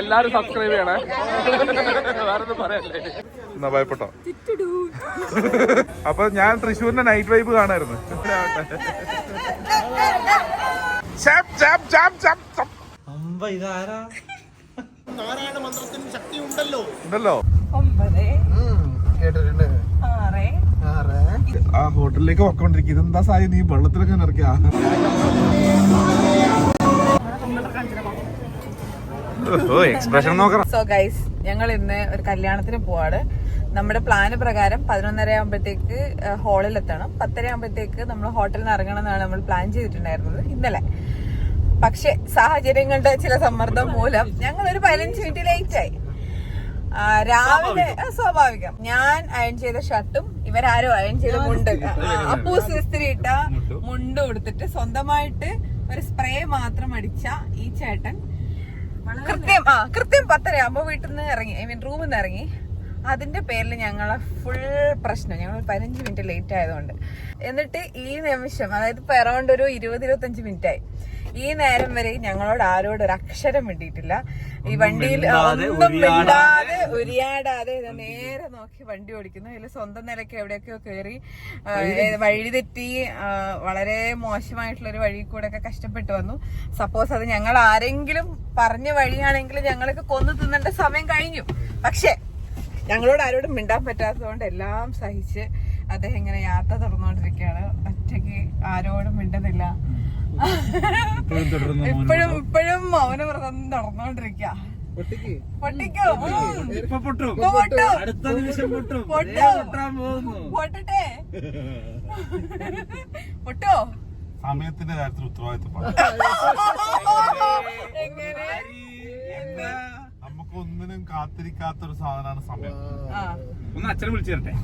എല്ലാരും സബ്സ്ക്രൈബ് ചെയ്യണേ. വേറെ പറയല്ലേ. എന്നാ ഭയപ്പെട്ടോ? അപ്പൊ ഞാൻ തൃശ്ശൂരിന്റെ നൈറ്റ് വൈബ് കാണായിരുന്നു. ചാപ്പ്. അമ്പ ഇതാരാ? ഉണ്ടല്ലോ. ഒമ്പത്. കേട്ടിട്ടുണ്ട്. ആറ്. ആറ്. ആ ഹോട്ടലിലേക്ക് പൊക്കോണ്ടിരിക്കും. എന്താ സായി? നീ വെള്ളത്തിലൊക്കെ നിറക്കിയാ എക്സ്പ്രഷൻ സോ ഗൈസ് ഞങ്ങൾ ഇന്ന് ഒരു കല്യാണത്തിന് പോവാണ്. നമ്മുടെ പ്ലാന് പ്രകാരം പതിനൊന്നര ആകുമ്പോഴത്തേക്ക് ഹാളിൽ എത്തണം. പത്തര ആകുമ്പോഴത്തേക്ക് നമ്മൾ ഹോട്ടലിൽ നിന്ന് ഇറങ്ങണം എന്നാണ് നമ്മൾ പ്ലാൻ ചെയ്തിട്ടുണ്ടായിരുന്നത് ഇന്നലെ. പക്ഷെ സാഹചര്യങ്ങളുടെ ചില സമ്മർദ്ദം മൂലം ഞങ്ങൾ ഒരു പതിനഞ്ച് മിനിറ്റ് ലേറ്റ് ആയി. രാവിലെ സ്വാഭാവികം. ഞാൻ അയൺ ചെയ്ത ഷർട്ടും ഇവരാരോ അയൺ ചെയ്ത മുണ്ട് അപ്പൂസ് ഇസ്തിരി ഇട്ട മുണ്ട്. കൊടുത്തിട്ട് സ്വന്തമായിട്ട് ഒരു സ്പ്രേ മാത്രം അടിച്ച ഈ ചേട്ടൻ കൃത്യം ആ കൃത്യം പത്തര ആകുമ്പോ വീട്ടിൽ നിന്ന് ഇറങ്ങി ഐ മീൻ റൂമിൽ നിന്ന് ഇറങ്ങി. അതിന്റെ പേരിൽ ഞങ്ങളെ ഫുൾ പ്രശ്നം. ഞങ്ങൾ പതിനഞ്ച് മിനിറ്റ് ലേറ്റ് ആയതുകൊണ്ട്. എന്നിട്ട് ഈ നിമിഷം അതായത് ഇപ്പൊ അറൗണ്ട് ഒരു ഇരുപത് ഇരുപത്തഞ്ച് മിനിറ്റ് ആയി ഈ നേരം വരെ ഞങ്ങളോട് ആരോട് ഒരു അക്ഷരം മിണ്ടിയിട്ടില്ല. ഈ വണ്ടിയിൽ ഒന്നും മിണ്ടാതെ ഉരിയാടാതെ നേരെ നോക്കി വണ്ടി ഓടിക്കുന്നു. ഇതിൽ സ്വന്തം നിലയ്ക്ക് എവിടെയൊക്കെയോ കയറി വഴിതെറ്റി. വഴി തെറ്റി വളരെ മോശമായിട്ടുള്ള ഒരു വഴി കൂടെ ഒക്കെ കഷ്ടപ്പെട്ട് വന്നു. സപ്പോസ് അത് ഞങ്ങൾ ആരെങ്കിലും പറഞ്ഞ വഴിയാണെങ്കിൽ ഞങ്ങൾക്ക് കൊന്നു തിന്നേണ്ട സമയം കഴിഞ്ഞു. പക്ഷേ ഞങ്ങളോട് ആരോടും മിണ്ടാൻ പറ്റാത്തതുകൊണ്ട് എല്ലാം സഹിച്ച് അദ്ദേഹം ഇങ്ങനെ യാത്ര തുറന്നുകൊണ്ടിരിക്കുകയാണ്. ഒറ്റയ്ക്ക് ആരോടും മിണ്ടുന്നില്ല. ഇപ്പോഴും ഇപ്പോഴും മൗനവ്രതം നടന്നുകൊണ്ടിരിക്കുക നടന്നോണ്ടിരിക്ക. പൊട്ടിക്കോ. ഉം. ഇപ്പൊ പൊട്ടും. അടുത്ത നിമിഷം പൊട്ടും. പൊട്ടും. പൊട്ടാൻ പോകുന്നു. പൊട്ടട്ടെ. പൊട്ടോ? സമയത്തിന്റെ കാര്യത്തിൽ ഉത്തരവാദിത്തം എങ്ങനെ? നമുക്ക് ഒന്നിനും കാത്തിരിക്കാത്ത ഒരു സാധനമാണ് സമയം. ആ. ഒന്ന് അച്ഛനെ വിളിച്ചു തരട്ടെ.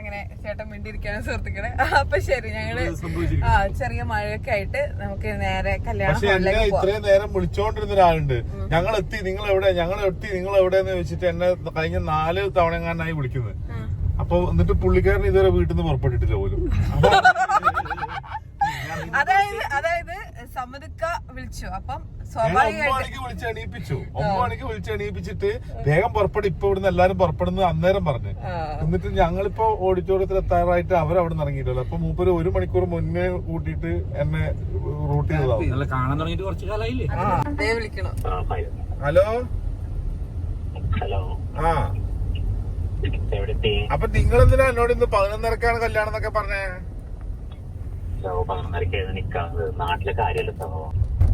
അങ്ങനെ ചേട്ടൻ മിണ്ടിയിരിക്കാണ് സുഹൃത്തുക്കളെ. അപ്പൊ ശരി ഞങ്ങൾ ആ ചെറിയ മഴയൊക്കെ ആയിട്ട് നമുക്ക് നേരെ കല്യാണം പക്ഷെ എന്നെ ഹാളിലേക്ക് പോവാം. ഇത്രയും നേരം വിളിച്ചോണ്ടിരുന്ന ഒരാളുണ്ട്. ഞങ്ങൾ എത്തി നിങ്ങൾ എവിടെ ഞങ്ങൾ എത്തി നിങ്ങൾ എവിടെയെന്ന് ചോദിച്ചിട്ട് എന്നെ കഴിഞ്ഞ നാല് തവണ എങ്ങാനായി വിളിക്കുന്നത് അപ്പൊ എന്നിട്ട് പുള്ളിക്കാരൻ ഇതുവരെ വീട്ടിൽ നിന്ന് പുറപ്പെട്ടിട്ടില്ല പോലും. അതായത് അതായത് സമ്മതിക്ക വിളിച്ചു. അപ്പം വിളിച്ച് എണീപ്പിച്ചു. വിളിച്ച് എണീപ്പിച്ചിട്ട് വേഗം പുറപ്പെടും. ഇപ്പൊ ഇവിടുന്ന് എല്ലാരും പുറപ്പെടുന്നത് അന്നേരം പറഞ്ഞു. എന്നിട്ട് ഞങ്ങളിപ്പോ ഓഡിറ്റോറിയത്തിൽ എത്താറായിട്ട് അവരവിടെ നിന്ന് ഇറങ്ങിയിട്ടല്ലോ അപ്പൊ മൂപ്പര് ഒരു മണിക്കൂർ മുന്നേ കൂട്ടിയിട്ട് എന്നെ റൂട്ട് ചെയ്തതാവും നല്ല കാണാൻ തുടങ്ങിയിട്ട് കുറച്ച് കാലായില്ലേ? ദേ വിളിക്കണം. ഹലോ? ഹലോ. ആ. അപ്പൊ നിങ്ങൾ എന്തിനാ എന്നോട് ഇന്ന് പതിനൊന്നരക്കാണ് കല്യാണം എന്നൊക്കെ പറഞ്ഞേ? പതിനൊന്നരക്കായിരുന്നു നാട്ടിലെ കാര്യമല്ല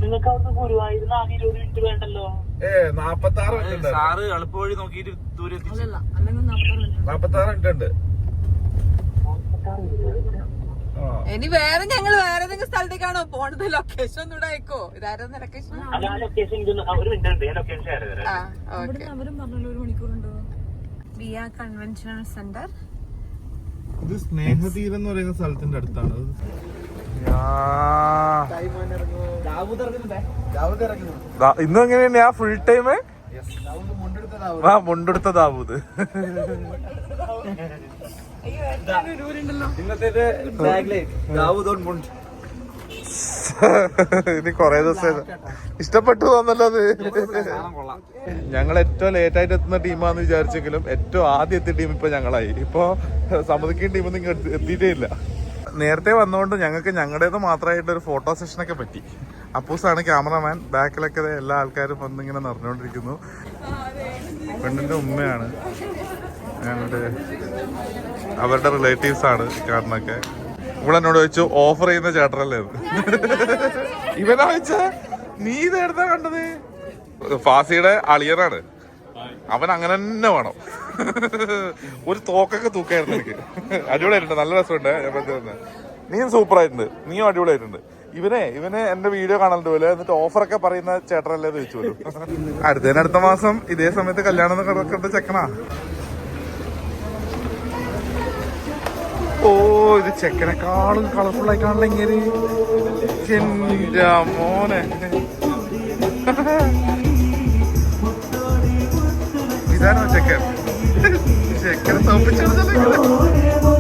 നിങ്ങൾക്ക് അവിടുന്ന് ഗുരുവായൂരിന്ന് ആകെ ഇരുപത് മിനിറ്റ് വേണ്ടല്ലോ? ഏ നാപ്പത്തി ആറ് മിനിറ്റ് ഉണ്ട്. സാറ് എളുപ്പ വഴി നോക്കിയിട്ട് ദൂരെ നാപ്പത്തി ആറ് മിനിറ്റ് ഉണ്ട്. ആ. ഇനി വേറെ ഞങ്ങൾ വേറെ ഏതെങ്കിലും സ്ഥലത്തേക്കാണോ പോണത്? ലൊക്കേഷൻ ഒന്നും അയക്കോ. ഇതായിരുന്നു ലൊക്കേഷൻ വിയ കൺവെൻഷണൽ സെന്റർ. ഇത് സ്നേഹതീരം എന്ന് പറയുന്ന സ്ഥലത്തിന്റെ അടുത്താണ്. ഇന്നും എങ്ങനെയാണ് ആ ഫുൾ ടൈം ആ മുണ്ടെടുത്ത ദാവൂദ്. ഇനി കൊറേ ദിവസം ഇഷ്ടപ്പെട്ടു തോന്നല്ലോ അത്. ഞങ്ങൾ ഏറ്റവും ലേറ്റ് ആയിട്ട് എത്തുന്ന ടീമാന്ന് വിചാരിച്ചെങ്കിലും ഏറ്റവും ആദ്യം എത്തിയ ടീം ഇപ്പൊ ഞങ്ങളായി. ഇപ്പൊ സമ്മതിക്കുന്ന ടീമൊന്നും ഇങ്ങോട്ട് എത്തി- എത്തിയിട്ടേ ഇല്ല. നേരത്തെ വന്നുകൊണ്ട് ഞങ്ങൾക്ക് ഞങ്ങളുടേത് മാത്രമായിട്ട് ഒരു ഫോട്ടോ സെഷനൊക്കെ പറ്റി. അപ്പൂസാണ് ക്യാമറമാൻ. ബാക്കിലൊക്കെ എല്ലാ ആൾക്കാരും വന്നിങ്ങനെ നിറഞ്ഞുകൊണ്ടിരിക്കുന്നു പെണ്ണിന്റെ ഉമ്മയാണ്. ഞങ്ങളുടെ അവരുടെ റിലേറ്റീവ്സ് ആണ് കാണുന്നൊക്കെ ഇവളെന്നോട് ചോദിച്ചു ഓഫർ ചെയ്യുന്ന ചേട്ടനല്ലേ ഇവനാ വെച്ച നീ ഇത് എടുത്താ കണ്ടത്? ഫാസിയുടെ അളിയനാണ്. അവൻ അങ്ങനെ തന്നെ വേണം. ഒരു തോക്കൊക്കെ തൂക്കായിരുന്നു എനിക്ക്. അടിപൊളിയായിട്ടുണ്ട്. നല്ല രസമുണ്ട്. ഞാൻ പറഞ്ഞത് നീയും സൂപ്പർ ആയിട്ടുണ്ട് നീയും അടിപൊളിയായിട്ടുണ്ട്. ഇവനെ ഇവനെ എന്റെ വീഡിയോ കാണലുണ്ട് പോലെ എന്നിട്ട് ഓഫറൊക്കെ പറയുന്ന ചേട്ടനല്ലേ ചോദിച്ചു പോലും. അടുത്തതിന് അടുത്ത മാസം ഇതേ സമയത്ത് കല്യാണം കിടക്കേണ്ട ചെക്കനാ. ഓ ഇത് ചെക്കനെക്കാളും കളർഫുൾ ആയിട്ടാണല്ലോ ഇങ്ങനെ. എന്റെ മോനെ. ഇതാണോ ചെക്കൻ? ചെക്കനെ തോപ്പിച്ചെടുത്തല്ലോ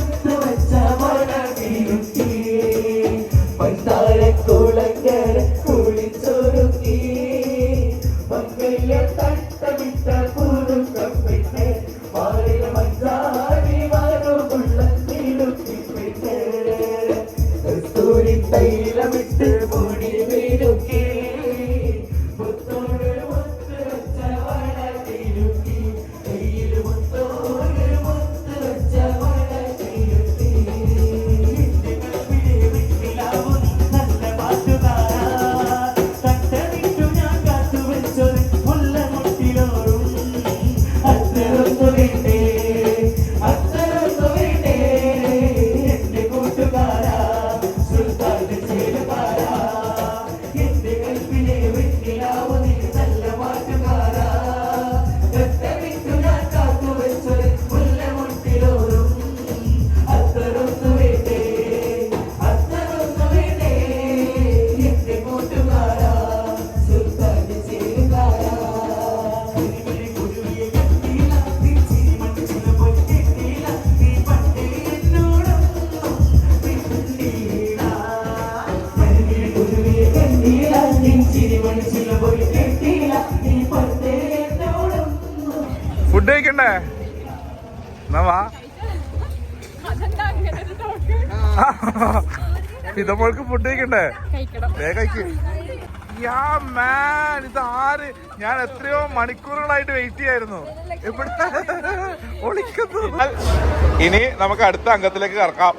കഴിക്കണ്ടേ എന്നാ വാ. ഫുഡ് കഴിക്കണ്ടേ? വേഗം കഴിക്ക്. യാ മാൻ ഇത് ആര്? ഞാൻ എത്രയോ മണിക്കൂറുകളായിട്ട് വെയിറ്റ് ചെയ്യായിരുന്നു. ഇവിടെ ഒളിക്കുന്നു. ഇനി നമുക്ക് അടുത്ത അംഗത്തിലേക്ക് കറക്കാം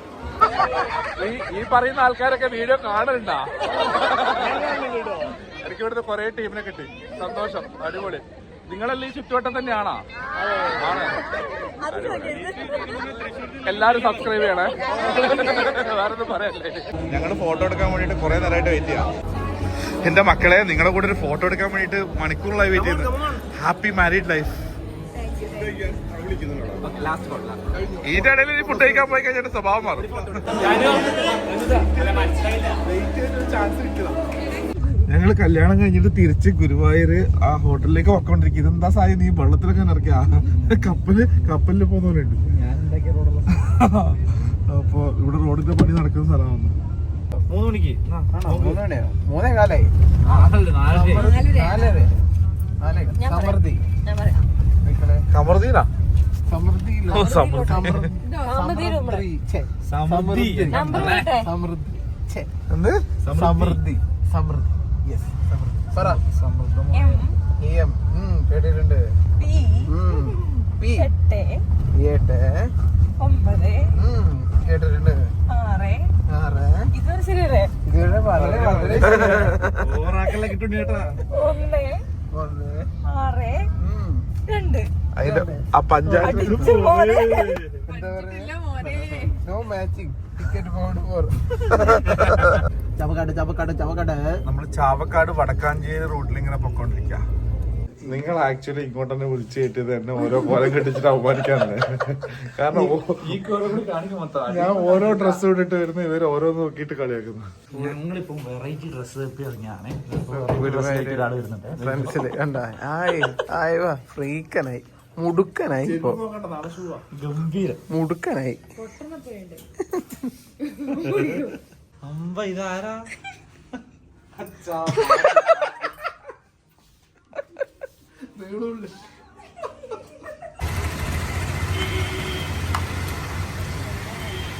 ഈ ഈ പറയുന്ന ആൾക്കാരൊക്കെ വീഡിയോ കാണലുണ്ടാ? എനിക്ക് ഇവിടുത്തെ കൊറേ ടീമിനെ കിട്ടി. സന്തോഷം. അടിപൊളി. നിങ്ങളെല്ലാം ഈ ചുറ്റുവട്ടം തന്നെയാണോ? എല്ലാരും സബ്സ്ക്രൈബ് ചെയ്യണേ. വേറൊന്നും പറയല്ലേ. ഞങ്ങൾ ഫോട്ടോ എടുക്കാൻ വേണ്ടിട്ട് കുറെ നേരമായിട്ട് വെയിറ്റ് ചെയ്യാം. എന്റെ മക്കളെ നിങ്ങളെ കൂടെ ഒരു ഫോട്ടോ എടുക്കാൻ വേണ്ടിട്ട് മണിക്കൂറിലായി വെയിറ്റ് ചെയ്യുന്നത് ഹാപ്പി മാരീഡ് ലൈഫ് ഇതിന്റെ ഇടയിൽ ഇനി ഫുഡ് കഴിക്കാൻ പോയി കഴിഞ്ഞാൽ സ്വഭാവം മാറും. ഞങ്ങൾ കല്യാണം കഴിഞ്ഞിട്ട് തിരിച്ച് ഗുരുവായൂര് ആ ഹോട്ടലിലേക്ക് പൊക്കോണ്ടിരിക്കും ഇതെന്താ സായി നീ വെള്ളത്തിലൊക്കെ ഇറക്കിയ കപ്പൽ കപ്പലിൽ പോകുന്നവരുണ്ട് അപ്പൊ ഇവിടെ റോഡിന്റെ പണി നടക്കുന്ന സ്ഥലമാണ് മൂന്ന് മണിക്ക്. മൂന്ന് കാലായി സമൃദ്ധി സമൃദ്ധി സമൃദ്ധി. സമൃദ്ധി സമൃദ്ധി. യെസ് പറ. എം കേട്ടിട്ടുണ്ട്. പി ഏട്ട് ഒമ്പത്. കേട്ടിട്ടുണ്ട്. ആറ്. ആറ്. ഇതുവരെ ശരിയല്ലേ ഇതുവരെ വളരെ വളരെ ഓറാക്കല്ല കിട്ടും. ചേട്ടാ ഒന്ന് ഒന്ന്. ആറ്. രണ്ട്. അതിന്റെ ആ പഞ്ചായത്ത് എന്താ പറയാ? No matching Chavakkad Chavakkad Chavakkad. നമ്മൾ ചാവക്കാട് വടക്കാഞ്ചേരി റൂട്ടിൽ ഇങ്ങനെ പൊക്കോണ്ടിരിക്ക. നിങ്ങൾ ആക്ച്വലി ഇങ്ങോട്ട് തന്നെ വിളിച്ചു കയറ്റിയത് എന്നെ ഓരോ കോലം കെട്ടിച്ചിട്ട് അവമാനിക്കാണ് കാരണം ഞാൻ ഓരോ ഡ്രസ്സ് ഇട്ടിട്ട് വരുന്ന ഇവർ ഓരോന്ന് നോക്കിട്ട് കളിയാക്കുന്നു. ഞങ്ങളിപ്പം വെറൈറ്റി ഡ്രസ്സ് ഫ്രണ്ട്സിൽ ഇറങ്ങിയാണ്. ഫ്രണ്ട്സിൽ കണ്ടാ? ആയി ആയി വാ ഫ്രീക്കനായി മുടുക്കനായി ഇപ്പൊ. ഗംഭീരം. മുടുക്കനായി. അമ്പ ഇതാരാ?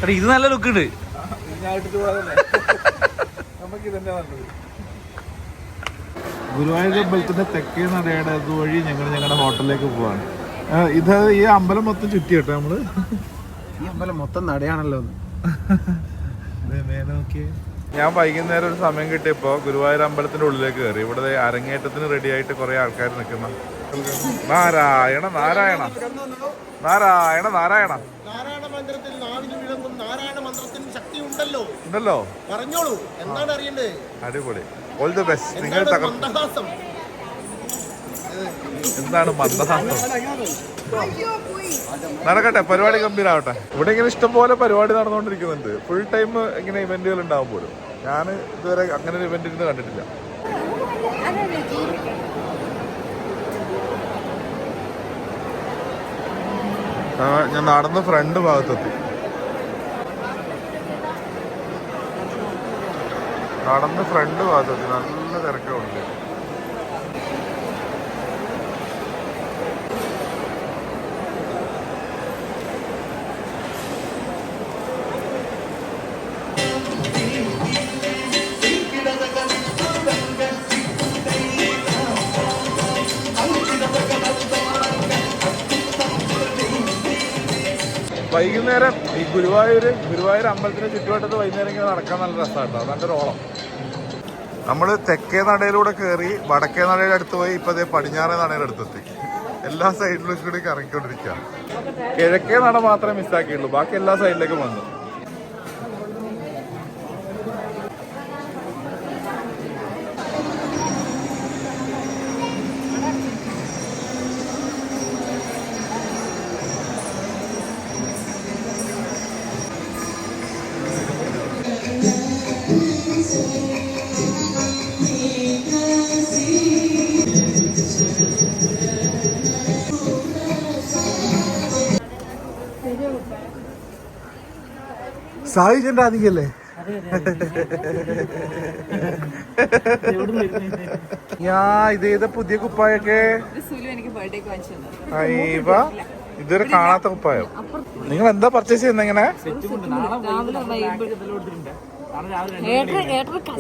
എടാ, ഇത് നല്ല ലുക്ക് ഉണ്ട് ഗുരുവായൂർ അമ്പലത്തിന്റെ തെക്കേ നടയുടെ അതുവഴി ഞങ്ങൾ ഞങ്ങളുടെ ഹോട്ടലിലേക്ക് പോവാണ്. ഇത് ഈ അമ്പലം മൊത്തം ചുറ്റി കേട്ടോ നമ്മൾ. ഈ അമ്പലം മൊത്തം നടയാണല്ലോ. ഞാൻ വൈകുന്നേരം ഒരു സമയം കിട്ടിയപ്പോ ഗുരുവായൂർ അമ്പലത്തിന്റെ ഉള്ളിലേക്ക് കയറി. ഇവിടെ അരങ്ങേറ്റത്തിന് റെഡി ആയിട്ട് കുറെ ആൾക്കാർ നിൽക്കുന്ന നാരായണ നാരായണ. നാരായണ നാരായണ. നാരായണ മന്ത്രത്തിൽ നാവിന് വിളങ്ങും നാരായണ മന്ത്രത്തിന് ശക്തി ഉണ്ടല്ലോ. ഉണ്ടല്ലോ. പറഞ്ഞോളൂ എന്താണ് അറിയണ്ടേ അടിപൊളി. ഓൾ ദി ബെസ്റ്റ് നിങ്ങൾ തകർന്നു എന്താണ് മന്ദഹാസം? നടക്കട്ടെ പരിപാടി ഗംഭീരാവട്ടെ. ഇവിടെ ഇങ്ങനെ ഇഷ്ടംപോലെ പരിപാടി നടന്നുകൊണ്ടിരിക്കുന്നുണ്ട്. ഫുൾ ടൈം ഇങ്ങനെ ഇവന്റുകൾ ഉണ്ടാവും പോലും. ഞാൻ ഇതുവരെ അങ്ങനെ ഒരു ഇവന്റ് ഇരുന്ന് കണ്ടിട്ടില്ല. ഞാൻ നടന്ന് ഫ്രണ്ട് ഭാഗത്തെത്തി. നടന്ന് ഫ്രണ്ട് ഭാഗത്തെത്തി. നല്ല തിരക്കുണ്ട് വൈകുന്നേരം ഈ ഗുരുവായൂർ ഗുരുവായൂർ അമ്പലത്തിന് ചുറ്റുവട്ടത്ത് വൈകുന്നേരം ഇങ്ങനെ നടക്കാൻ നല്ല രസമാട്ടോ. അതാണ്ട് ഒരു ഓളം. നമ്മൾ തെക്കേ നടയിലൂടെ കയറി വടക്കേ നടയുടെ അടുത്ത് പോയി ഇപ്പൊ അതേ പടിഞ്ഞാറേ നടയുടെ അടുത്തെത്തി. എല്ലാ സൈഡിലും കൂടി കറങ്ങിക്കൊണ്ടിരിക്കുക കിഴക്കേ നട മാത്രമേ മിസ്സാക്കിയുള്ളൂ ബാക്കി എല്ലാ സൈഡിലേക്കും വന്നു. സായി ഞാ ഇത് ഇതേതാ പുതിയ കുപ്പായൊക്കെ? ഇതൊരു കാണാത്ത കുപ്പായം? നിങ്ങൾ എന്താ പർച്ചേസ് ചെയ്യുന്ന ഇങ്ങനെ?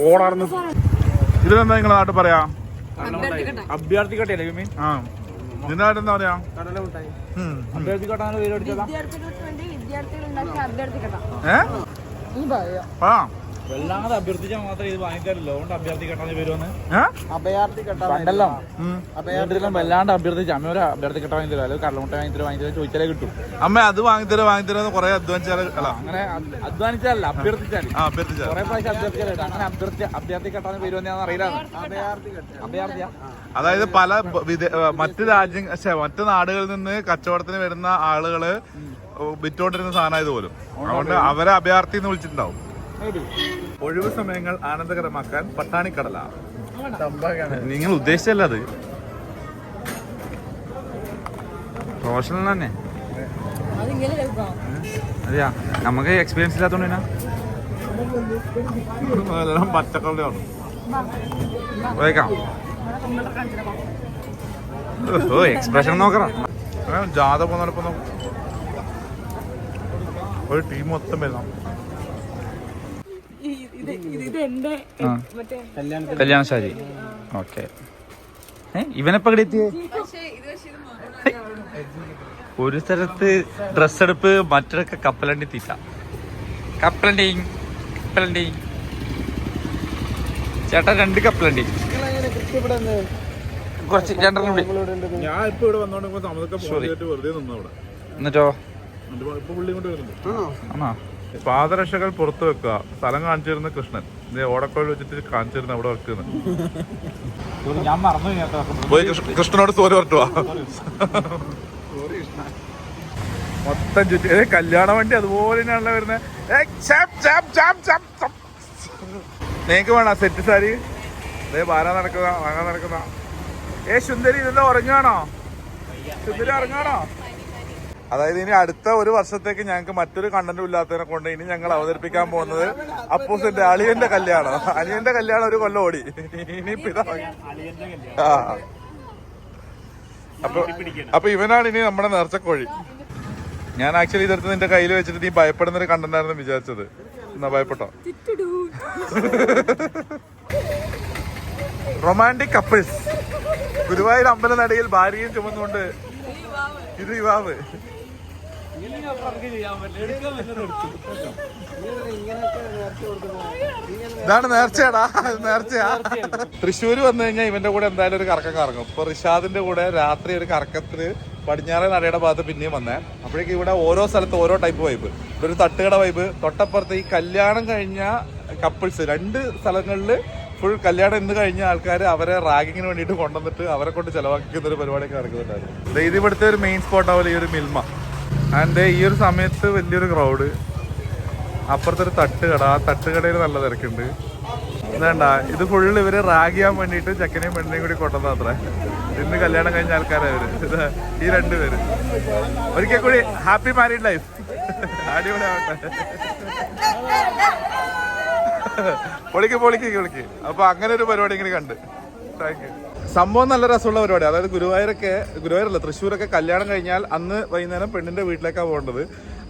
ഓടാർന്ന് ഇതിലെന്താ നിങ്ങളെ നാട്ടിൽ പറയാ. അഭ്യർത്ഥിക്കട്ടെ ആ. നിന്റെ നാട്ടിൽ എന്താ പറയാ? ഉം. അഭ്യർത്ഥി കട്ടാന്ന് പേര് പഠിച്ചതാ ഏ? ആ. വല്ലാതെ അഭ്യർത്ഥിച്ചാൽ മാത്രമേ ഇത് വാങ്ങിക്കാറില്ല അതുകൊണ്ട് അഭ്യർത്ഥി കട്ടാന്ന് പേര് വന്ന് കണ്ടല്ലോ. വീട്ടിലും വല്ലാണ്ട് അഭ്യർത്ഥിച്ച. അമ്മയോട് അഭ്യർത്ഥി കട്ട വാങ്ങി തരും അല്ലെങ്കിൽ കടലമുട്ട വാങ്ങി തരും വാങ്ങി തരും ചോദിച്ചാലേ കിട്ടും. അമ്മ അത് വാങ്ങിത്തരാ വാങ്ങിത്തരാന്ന് കൊറേ അധ്വാനിച്ചാൽ അല്ല അങ്ങനെ അദ്- അധ്വാനിച്ചാലല്ല അഭ്യർത്ഥിച്ചാൽ അഭ്യർത്ഥിച്ചാൽ കുറെ പ്രാവശ്യം അഭ്യർത്ഥിച്ചാലും അങ്ങനെ അഭ്യർത്ഥി അഭ്യർത്ഥി കട്ടാന്ന് പേര് വന്നാന്ന് അറിയില്ല. അതായത് പല മറ്റു വിദേ- ഏ, മറ്റ് രാജ്യ മറ്റ് നാടുകളിൽ നിന്ന് കച്ചവടത്തിന് വരുന്ന ആളുകൾ വിറ്റോണ്ടിരുന്ന സാധനം ഇതുപോലും അതുകൊണ്ട് അവരെ അഭയാർത്ഥി എന്ന് വിളിച്ചിട്ടുണ്ടാവും. ഒഴിവ് സമയങ്ങൾ ആനന്ദകരമാക്കാൻ പട്ടാണിക്കടല. നിങ്ങൾ ഉദ്ദേശിച്ചല്ല അത്? പ്രൊഫഷണൽ തന്നെ. അതെയാ? നമുക്ക് എക്സ്പീരിയൻസ് ഇല്ലാത്തോണ്ട് എല്ലാം പച്ചക്കറിയാണ് ഓ എക്സ്പ്രഷൻ നോക്കറ. ജാഥ പോന്നപ്പോ ഒരു ടീം മൊത്തം വരണം. കല്യാണ ശാരി ഓക്കെ. ഇവനെപ്പോ എത്തിയേ? ഒരു സ്ഥലത്ത് ഡ്രസ് എടുപ്പ് മറ്റൊക്കെ കപ്പലണ്ടി തീറ്റ. കപ്പലണ്ടി കപ്പലണ്ടി ചേട്ടാ രണ്ട് കപ്പലണ്ടി. കുറച്ച് രണ്ടെണ്ണം കൂടി. ഞാൻ ഇപ്പൊ ഇവിടെ വന്നോണ്ട് സമ്മതൊക്കെ വെറുതെ നിന്നു അവിടെ എന്നിട്ടോ? ആണോ? പാദരക്ഷകൾ പുറത്തു വെക്കുക. സ്ഥലം കാണിച്ചിരുന്ന കൃഷ്ണൻ. ഇത് ഓടക്കോഴി വെച്ചിട്ട് കാണിച്ചിരുന്ന അവിടെ വെക്കുന്ന ഞാൻ മറന്നു പോയി കൃഷ്ണനോട് സോറി പറഞ്ഞുവാ മൊത്തം ചുറ്റി ഏ, കല്യാണ വണ്ടി അതുപോലെ തന്നെയാണല്ലോ വരുന്നത്. നിങ്ങക്ക് വേണ സെറ്റ് സാരി? അതേ ബാല നടക്കുക വാങ്ങാൻ നടക്കുന്ന. ഏ സുന്ദരി ഇതെന്താ ഉറങ്ങാണോ സുന്ദരി ഉറങ്ങാണോ അതായത് ഇനി അടുത്ത ഒരു വർഷത്തേക്ക് ഞങ്ങൾക്ക് മറ്റൊരു കണ്ടന്റും ഇല്ലാത്തതിനെ കൊണ്ട് ഇനി ഞങ്ങൾ അവതരിപ്പിക്കാൻ പോകുന്നത് അപ്പോസിന്റെ അളിയന്റെ കല്യാണം. അളിയന്റെ കല്യാണം ഒരു കൊല്ലം ഓടി. ഇനിയിപ്പോ ഇതാ. അപ്പൊ അപ്പൊ ഇവനാണ് ഇനി നമ്മുടെ നേർച്ചക്കോഴി. ഞാൻ ആക്ച്വലി ഇതെടുത്ത് നിന്റെ കയ്യിൽ വെച്ചിട്ട് നീ ഭയപ്പെടുന്ന ഒരു കണ്ടന്റ് ആയിരുന്നു വിചാരിച്ചത്. എന്നാ ഭയപ്പെട്ടോ? റൊമാന്റിക് കപ്പിൾസ് ഗുരുവായൂർ അമ്പലനടയിൽ ഭാര്യയും ചുമന്നുകൊണ്ട് ഇത് യുവാവ്. ഇതാണ് നേർച്ചയാടാ. നേർച്ചയാ. തൃശ്ശൂര് വന്നു കഴിഞ്ഞാൽ ഇവന്റെ കൂടെ എന്തായാലും ഒരു കറക്കം കറങ്ങും. ഇപ്പൊ റിഷാദിന്റെ കൂടെ രാത്രി ഒരു കറക്കത്തിന് പടിഞ്ഞാറേ നടയുടെ ഭാഗത്ത് പിന്നെയും വന്നേ. അപ്പോഴേക്കും ഇവിടെ ഓരോ സ്ഥലത്ത് ഓരോ ടൈപ്പ് വൈബ് ഇവിടെ ഒരു തട്ടുകട വൈബ് തൊട്ടപ്പുറത്ത് ഈ കല്യാണം കഴിഞ്ഞ കപ്പിൾസ് രണ്ട് സ്ഥലങ്ങളിൽ ഫുൾ കല്യാണം ഇന്ന് കഴിഞ്ഞ ആൾക്കാർ അവരെ റാഗിങ്ങിന് വേണ്ടിയിട്ട് കൊണ്ടുവന്നിട്ട് അവരെ കൊണ്ട് ചെലവാക്കുന്ന ഒരു പരിപാടിയൊക്കെ നടക്കുന്നുണ്ടായിരുന്നു. ഇത് ഇവിടുത്തെ ഒരു മെയിൻ സ്പോട്ടാവില്ല ഈ ഒരു മിൽമ. ആൻഡ് ഈ ഒരു സമയത്ത് വലിയൊരു ക്രൗഡ് അപ്പുറത്തൊരു തട്ടുകട. ആ തട്ടുകടയിൽ നല്ല തിരക്കുണ്ട്. വേണ്ട ഇത് ഫുള്ള് ഇവർ റാഗിയാൻ വേണ്ടിയിട്ട് ചെക്കനെയും പെണ്ണിനെയും കൂടി കൊണ്ടുവന്ന അത്ര. ഇന്ന് കല്യാണം കഴിഞ്ഞ ആൾക്കാരാ ഇത് ഈ രണ്ടുപേര് ഒരിക്കൽ കൂടി ഹാപ്പി മാരീഡ് ലൈഫ് അടിപൊളിയാവട്ടെ. പൊളിക്ക് പൊളിക്ക് പൊളിക്ക്. അപ്പൊ അങ്ങനെ ഒരു പരിപാടി ഇങ്ങനെ കണ്ട്. താങ്ക് യു സംഭവം നല്ല രസമുള്ള പരിപാടി. അതായത് ഗുരുവായൂരൊക്കെ ഗുരുവായൂരല്ല തൃശ്ശൂരൊക്കെ കല്യാണം കഴിഞ്ഞാൽ അന്ന് വൈകുന്നേരം പെണ്ണിന്റെ വീട്ടിലേക്കാണ് പോകേണ്ടത്.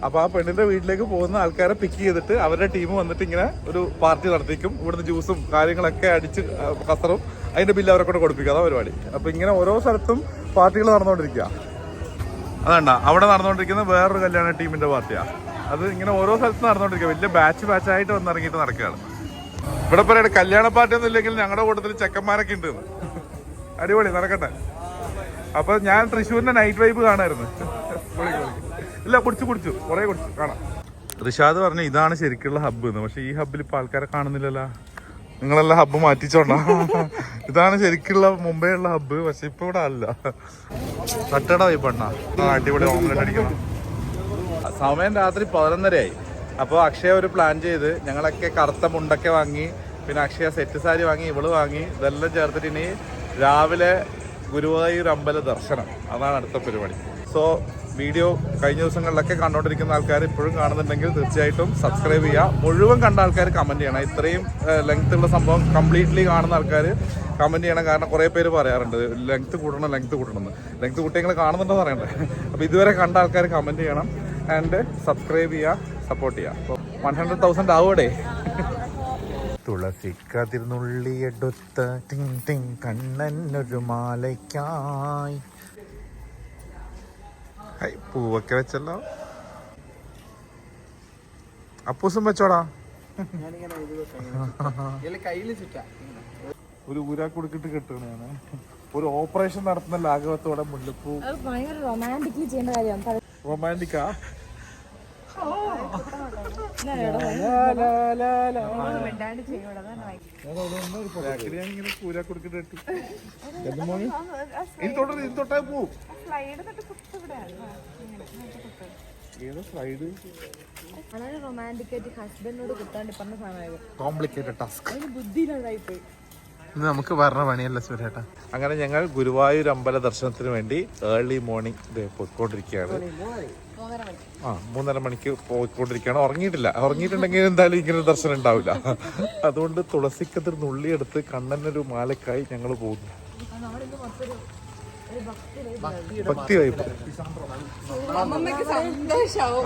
അപ്പൊ ആ പെണ്ണിന്റെ വീട്ടിലേക്ക് പോകുന്ന ആൾക്കാരെ പിക്ക് ചെയ്തിട്ട് അവരുടെ ടീം വന്നിട്ട് ഇങ്ങനെ ഒരു പാർട്ടി നടത്തിക്കും. ഇവിടുന്ന് ജ്യൂസും കാര്യങ്ങളൊക്കെ അടിച്ച് കസറും അതിന്റെ ബില്ല് അവരെ കൊണ്ട് കൊടുപ്പിക്കുക അതാ പരിപാടി. അപ്പൊ ഇങ്ങനെ ഓരോ സ്ഥലത്തും പാർട്ടികൾ നടന്നുകൊണ്ടിരിക്കുക. അതണ്ട അവിടെ നടന്നുകൊണ്ടിരിക്കുന്ന വേറൊരു കല്യാണ ടീമിന്റെ പാർട്ടിയാ അത് ഇങ്ങനെ ഓരോ സ്ഥലത്ത് നടന്നുകൊണ്ടിരിക്കുക. വലിയ ബാച്ച് ബാച്ച് ആയിട്ട് വന്നിറങ്ങിയിട്ട് നടക്കുകയാണ്. ഇവിടെ പറയട്ടെ കല്യാണ പാർട്ടി ഒന്നും ഇല്ലെങ്കിൽ ഞങ്ങളുടെ കൂട്ടത്തിൽ ചെക്കന്മാരൊക്കെ ഉണ്ട്. അടിപൊളി നടക്കട്ടെ. അപ്പൊ ഞാൻ തൃശ്ശൂരിന്റെ നൈറ്റ് വൈബ് കാണായിരുന്നു. ഇല്ല കുടിച്ചു കുടിച്ചു. കുറെ കുടിച്ചു. കാണാം. റിഷാദ് പറഞ്ഞു ഇതാണ് ശരിക്കുള്ള ഹബ്ബ് എന്ന് പക്ഷെ ഈ ഹബ്ബിൽ ഇപ്പൊ ആൾക്കാരെ കാണുന്നില്ലല്ലോ. നിങ്ങളെല്ലാം ഹബ്ബ് മാറ്റിച്ചോണ്ടാ. ഇതാണ് ശരിക്കുള്ള മുംബൈ ഉള്ള ഹബ്ബ് പക്ഷെ ഇപ്പൊ ഇവിടെ അല്ല. തട്ടട വൈബണ്ണ അടിപൊളി ഓംലെറ്റ് അടിക്കണം. സമയം രാത്രി പതിനൊന്നരയായി. അപ്പോൾ അക്ഷയ ഒരു പ്ലാൻ ചെയ്ത് ഞങ്ങളൊക്കെ കറുത്ത മുണ്ടൊക്കെ വാങ്ങി പിന്നെ അക്ഷയ സെറ്റ് സാരി വാങ്ങി ഇവൾ വാങ്ങി ഇതെല്ലാം ചേർത്തിട്ട് ഇനി രാവിലെ ഗുരുവായൂർ അമ്പല ദർശനം. അതാണ് അടുത്ത പരിപാടി. സോ വീഡിയോ കഴിഞ്ഞ ദിവസങ്ങളിലൊക്കെ കണ്ടുകൊണ്ടിരിക്കുന്ന ആൾക്കാർ ഇപ്പോഴും കാണുന്നുണ്ടെങ്കിൽ തീർച്ചയായിട്ടും സബ്സ്ക്രൈബ് ചെയ്യുക മുഴുവൻ കണ്ട ആൾക്കാർ കമന്റ് ചെയ്യണം. ഇത്രയും ലെങ്ത് ഉള്ള സംഭവം കംപ്ലീറ്റ്ലി കാണുന്ന ആൾക്കാർ കമന്റ് ചെയ്യണം. കാരണം കുറേ പേര് പറയാറുണ്ട് ലെങ്ത് കൂട്ടണം ലെങ്ത് കൂട്ടണം എന്ന് ലെങ്ത് കൂട്ടിയങ്ങൾ നിങ്ങൾ കാണുന്നുണ്ടോ പറയണ്ടേ അപ്പോൾ ഇതുവരെ കണ്ട ആൾക്കാർ കമന്റ് ചെയ്യണം. ആൻഡ് സബ്സ്ക്രൈബ് ചെയ്യുക സപ്പോർട്ട് ചെയ്യുക അപ്പോൾ വൺ ഹൺഡ്രഡ് തൗസൻഡ് ആവൂടെ തുളസിക്കതിർന്നുള്ളിയെടുത്ത ടിങ് ടിങ് കണ്ണനൊരു മാലയ്ക്കായി. ഹൈ പൂവൊക്കെ വെച്ചല്ലോ. അപ്പൂസും വെച്ചോടാ. ഒരു ഊരാ കൊടുക്കിട്ട് കെട്ടുകയാണ് ഒരു ഓപ്പറേഷൻ നടത്തുന്ന ലാഘവത്തോടെ മുല്ലപ്പൂ. റൊമാന്റിക്കാ തൊട്ടാ പോവും ഏതാ സ്ലൈഡ് വളരെ റൊമാന്റിക് ആയിട്ട് ഹസ്ബൻഡിനോട് കുത്താണ്ട് പറഞ്ഞ സാധനമായത് കോംപ്ലിക്കേറ്റഡ് ടാസ്ക് അതിന് ബുദ്ധിയിലുണ്ടായി പോയി നമുക്ക് പറഞ്ഞ പണിയല്ല സുരേട്ട. അങ്ങനെ ഞങ്ങൾ ഗുരുവായൂർ അമ്പല ദർശനത്തിന് വേണ്ടി ഏർലി മോർണിംഗ് പോയിക്കൊണ്ടിരിക്കുകയാണ്. ആ മൂന്നര മണിക്ക് പോയിക്കൊണ്ടിരിക്കുകയാണ്. ഉറങ്ങിയിട്ടില്ല. ഉറങ്ങിയിട്ടുണ്ടെങ്കിൽ എന്തായാലും ഇങ്ങനെ ദർശനം ഉണ്ടാവില്ല. അതുകൊണ്ട് തുളസിക്കതിർ നുള്ളിയെടുത്ത് കണ്ണനൊരു മാലക്കായി ഞങ്ങൾ പോകുന്നു. ഭക്തി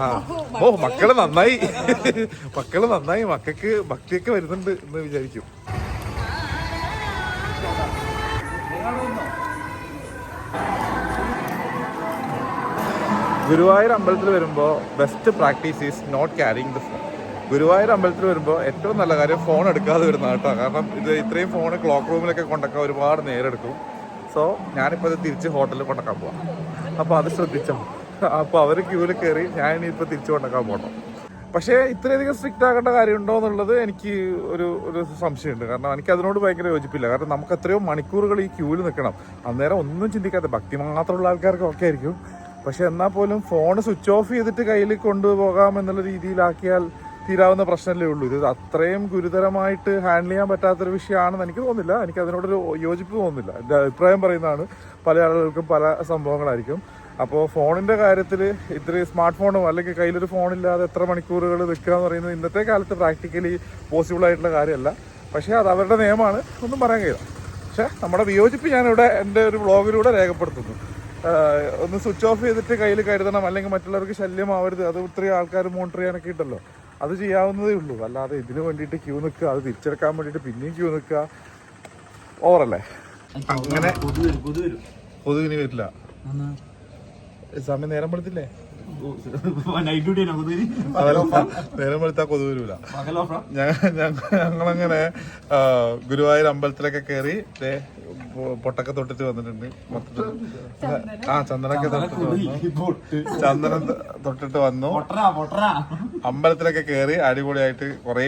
ആ. ഓ മക്കൾ നന്നായി. മക്കൾ നന്നായി. മക്കൾക്ക് ഭക്തിയൊക്കെ വരുന്നുണ്ട് എന്ന് വിചാരിക്കും. ഗുരുവായൂർ അമ്പലത്തിൽ വരുമ്പോൾ best practice is not carrying the phone Guruvayur അമ്പലത്തിൽ വരുമ്പോൾ ഏറ്റവും നല്ല കാര്യം ഫോൺ എടുക്കാതെ വരുന്ന കേട്ടോ. കാരണം ഇത് ഇത്രയും ഫോൺ ക്ലോക്ക് റൂമിലൊക്കെ കൊണ്ടൊക്കെ ഒരുപാട് നേരം എടുക്കും സോ ഞാനിപ്പോൾ ഇത് തിരിച്ച് ഹോട്ടലിൽ കൊണ്ടക്കാൻ പോവാം. അപ്പോൾ അത് ശ്രദ്ധിച്ചോ. അപ്പോൾ അവർ ക്യൂവിൽ കയറി ഞാൻ ഇനിയിപ്പോൾ തിരിച്ച് കൊണ്ടക്കാൻ പോകണം പക്ഷേ ഇത്രയധികം സ്ട്രിക്റ്റ് ആക്കേണ്ട കാര്യമുണ്ടോ എന്നുള്ളത് എനിക്ക് ഒരു ഒരു സംശയമുണ്ട്. കാരണം എനിക്ക് അതിനോട് ഭയങ്കര യോജിപ്പില്ല. കാരണം നമുക്ക് എത്രയോ മണിക്കൂറുകൾ ഈ ക്യൂവിൽ നിൽക്കണം. അന്നേരം ഒന്നും ചിന്തിക്കാതെ ഭക്തി മാത്രമുള്ള ആൾക്കാർക്ക് ഒക്കെ ആയിരിക്കും. പക്ഷെ എന്നാൽ പോലും ഫോൺ സ്വിച്ച് ഓഫ് ചെയ്തിട്ട് കയ്യിൽ കൊണ്ടുപോകാം എന്നുള്ള രീതിയിലാക്കിയാൽ തീരാവുന്ന പ്രശ്നമല്ലേ ഉള്ളൂ. ഇത് അത്രയും ഗുരുതരമായിട്ട് ഹാൻഡിൽ ചെയ്യാൻ പറ്റാത്തൊരു വിഷയമാണെന്ന് എനിക്ക് തോന്നുന്നില്ല. എനിക്ക് അതിനോടൊരു യോജിപ്പ് തോന്നുന്നില്ല. എന്റെ അഭിപ്രായം പറയുന്നതാണ്. പല ആളുകൾക്കും പല സംഭവങ്ങളായിരിക്കും. അപ്പോൾ ഫോണിന്റെ കാര്യത്തിൽ ഇത്രയും സ്മാർട്ട് ഫോണും അല്ലെങ്കിൽ കയ്യിലൊരു ഫോണില്ലാതെ എത്ര മണിക്കൂറുകൾ നിൽക്കുക എന്ന് പറയുന്നത് ഇന്നത്തെ കാലത്ത് പ്രാക്ടിക്കലി പോസിബിൾ ആയിട്ടുള്ള കാര്യമല്ല. പക്ഷേ അത് അവരുടെ നിയമമാണ്. ഒന്നും പറയാൻ കഴിയില്ല. പക്ഷേ നമ്മുടെ വിയോജിപ്പ് ഞാനിവിടെ എന്റെ ഒരു വ്ളോഗിലൂടെ രേഖപ്പെടുത്തുന്നു. ഒന്ന് സ്വിച്ച് ഓഫ് ചെയ്തിട്ട് കയ്യിൽ കരുതണം അല്ലെങ്കിൽ മറ്റുള്ളവർക്ക് ശല്യമാവരുത്. അത് ഇത്രയും ആൾക്കാർ മോണിറ്റർ ചെയ്യാനൊക്കെ ഉണ്ടല്ലോ അത് ചെയ്യാവുന്നതേ ഉള്ളൂ. അല്ലാതെ ഇതിന് വേണ്ടിയിട്ട് ക്യൂ നിൽക്കുക അത് തിരിച്ചെടുക്കാൻ വേണ്ടിയിട്ട് പിന്നെയും ക്യൂ നിൽക്കുക. ഓവറല്ലേ അങ്ങനെ കൊതുകിനി വരില്ല. സമയം നേരം പെടുത്തില്ലേ നേരം വെളുത്താ കൊതു വരൂല. ഞങ്ങളങ്ങനെ ഗുരുവായൂർ അമ്പലത്തിലൊക്കെ കയറി പൊട്ടൊക്കെ തൊട്ടിട്ട് വന്നിട്ടുണ്ട്. മൊത്തത്തിൽ ആ ചന്ദനൊക്കെ തൊട്ടിട്ട് വന്നു. ചന്ദനം തൊട്ടിട്ട് വന്നു. അമ്പലത്തിലൊക്കെ കയറി അടിപൊളിയായിട്ട് കുറേ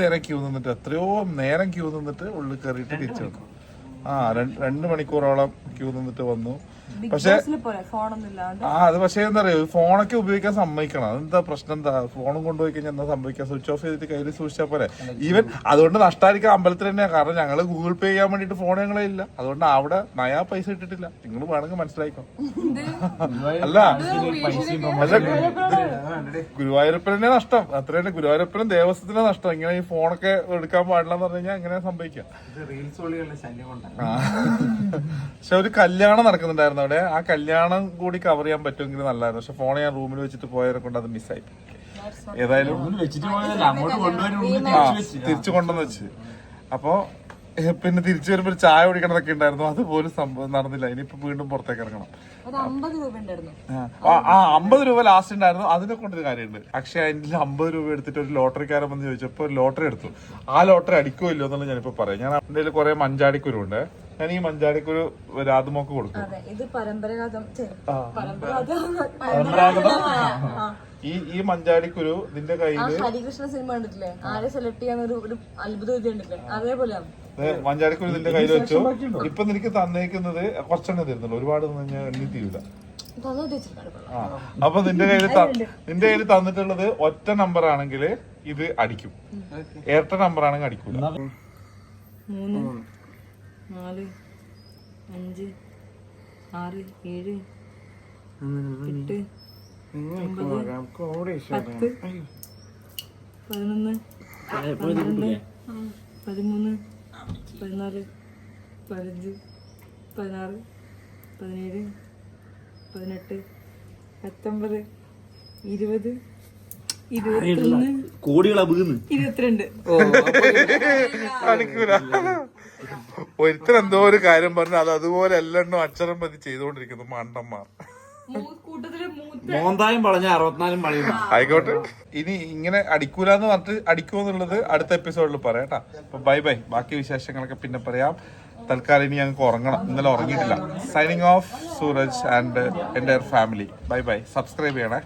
നേരം ക്യൂ നിന്നിട്ട് എത്രയോ നേരം ക്യൂ നിന്നിട്ട് ഉള്ളിൽ കയറിയിട്ട് തിരിച്ചു വന്നു. ആ രണ്ട് രണ്ട് മണിക്കൂറോളം ക്യൂ നിന്നിട്ട് വന്നു. പക്ഷെ ആ അത് പക്ഷേ എന്താ പറയുക ഫോണൊക്കെ ഉപയോഗിക്കാൻ സമ്മതിക്കണം. അതെന്താ പ്രശ്നം? എന്താ ഫോണും കൊണ്ടുപോയി കഴിഞ്ഞാൽ എന്താ സംഭവിക്കുക? സ്വിച്ച് ഓഫ് ചെയ്തിട്ട് കയ്യിൽ സൂക്ഷിച്ചാൽ പോലെ ഈവൻ അതുകൊണ്ട് നഷ്ടമായിരിക്കും അമ്പലത്തിൽ തന്നെയാണ് കാരണം ഞങ്ങൾ ഗൂഗിൾ പേ ചെയ്യാൻ വേണ്ടിട്ട് ഫോൺ ഞങ്ങളെ ഇല്ല. അതുകൊണ്ട് അവിടെ നയാ പൈസ ഇട്ടിട്ടില്ല. നിങ്ങൾ വേണമെങ്കിൽ മനസ്സിലായിക്കോ. അല്ല. അല്ല ഗുരുവായൂരപ്പനെ നഷ്ടം? അത്ര തന്നെ ഗുരുവായൂരപ്പനും ദേവസ്വത്തിന്റെ നഷ്ടം. ഇങ്ങനെ ഈ ഫോണൊക്കെ എടുക്കാൻ പാടില്ല എന്ന് പറഞ്ഞു കഴിഞ്ഞാൽ എങ്ങനെ സംഭവിക്കാം. പക്ഷെ ഒരു കല്യാണം നടക്കുന്നുണ്ടായിരുന്നു അവിടെ ആ കല്യാണം കൂടി കവർ ചെയ്യാൻ പറ്റുമെങ്കിൽ നല്ലതായിരുന്നു. പക്ഷെ ഫോൺ ഞാൻ റൂമിൽ വെച്ചിട്ട് പോയവരെ കൊണ്ട് അത് മിസ്സായി ഏതായാലും തിരിച്ചു കൊണ്ടുവന്ന് വെച്ച്. അപ്പോ പിന്നെ തിരിച്ചു വരുമ്പോ ചായ കുടിക്കണതൊക്കെ ഉണ്ടായിരുന്നു. അതുപോലും സംഭവം നടന്നില്ല. ഇനിയിപ്പോ വീണ്ടും പുറത്തേക്ക് ഇറങ്ങണം. ആ, അമ്പത് രൂപ ലാസ്റ്റ് ഉണ്ടായിരുന്നു. അതിനെ കൊണ്ടൊരു കാര്യമുണ്ട്. പക്ഷെ അതിൽ അമ്പത് രൂപ എടുത്തിട്ട് ഒരു ലോട്ടറിക്കാരൻ വന്ന് ചോദിച്ചപ്പോ ഒരു ലോട്ടറി എടുത്തു. ആ ലോട്ടറി അടിക്കുമല്ലോ ഇല്ലയോ എന്നുള്ളത് ഞാനിപ്പോ പറയാം ഞാൻ എന്റെ കയ്യിൽ കുറെ മഞ്ചാടിക്കുരു ഉണ്ട് ഞാൻ ഈ മഞ്ചാടിക്കുരു രാതുമൊക്കെ കൊടുക്കും. അതെ ഇത് പരമ്പരാഗതം. ഛെ, ആ. പരമ്പരാഗതം. ഈ ഈ മഞ്ചാടിക്കുരു നിന്റെ ആ കയ്യിൽ ഹരികൃഷ്ണ സിനിമ കണ്ടിട്ടില്ലേ? ആരെ സെലക്ട് ചെയ്യാൻ ഒരു ഒരു അത്ഭുത വിദ്യ അതേപോലെ. ദേ, മഞ്ചാടിക്കുരു നിന്റെ കയ്യിൽ വെച്ചു. ഇപ്പൊ നിനക്ക് തന്നേക്കുന്നത് കുറച്ചെണ്ണം തരുന്നുള്ളൂ. ഒരുപാട് ഒന്നും ഞാൻ എണ്ണി തീരില്ല ആ. അപ്പൊ നിന്റെ കയ്യിൽ നിന്റെ കയ്യിൽ തന്നിട്ടുള്ളത് ഒറ്റ നമ്പർ ആണെങ്കിൽ ഇത് അടിക്കും. ഇരട്ട നമ്പർ ആണെങ്കിൽ അടിക്കൂല. മൂന്ന്. നാല് അഞ്ച് ആറ് ഏഴ് എട്ട് പത്ത് പതിനൊന്ന് പന്ത്രണ്ട് പതിമൂന്ന് പതിനാല് പതിനഞ്ച് പതിനാറ് പതിനേഴ് പതിനെട്ട് പത്തൊമ്പത് ഇരുപത് ഇരുപത്തൊന്ന് കോടികളാ ഇരുപത്തിരണ്ട്. കാണിക്കൂല ഒരുത്തൻ എന്തോ ഒരു കാര്യം പറഞ്ഞു അത് അതുപോലെ എല്ലെണ്ണോ അക്ഷരം പതി ചെയ്തുകൊണ്ടിരിക്കുന്നു മണ്ടന്മാർ. കൂട്ടത്തിൽ മൂത്ത മോന്തായും വളഞ്ഞ അറുപത്തിനാലും വളയുന്നു ആയിക്കോട്ടെ. ഇനി ഇങ്ങനെ അടിക്കൂലെന്ന് പറഞ്ഞിട്ട് അടിക്കുമെന്നുള്ളത് അടുത്ത എപ്പിസോഡിൽ പറയാം കേട്ടോ. അപ്പൊ ബൈ ബൈ ബാക്കി വിശേഷങ്ങളൊക്കെ പിന്നെ പറയാം. തൽക്കാലം ഇനി ഞങ്ങൾക്ക് ഉറങ്ങണം. ഇന്നലെ ഉറങ്ങിയിട്ടില്ല. സൈനിങ് ഓഫ് സൂരജ് ആൻഡ് എന്റെ ഫാമിലി ബൈ ബൈ സബ്സ്ക്രൈബ് ചെയ്യണേ.